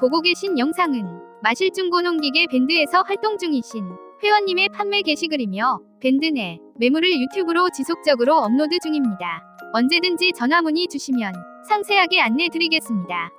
보고 계신 영상은 마실 중고농기계 밴드에서 활동 중이신 회원님의 판매 게시글이며 밴드 내 매물을 유튜브로 지속적으로 업로드 중입니다. 언제든지 전화 문의 주시면 상세하게 안내 드리겠습니다.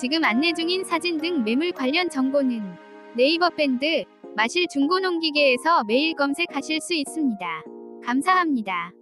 지금 안내 중인 사진 등 매물 관련 정보는 네이버 밴드 마실 중고농기계에서 매일 검색하실 수 있습니다. 감사합니다.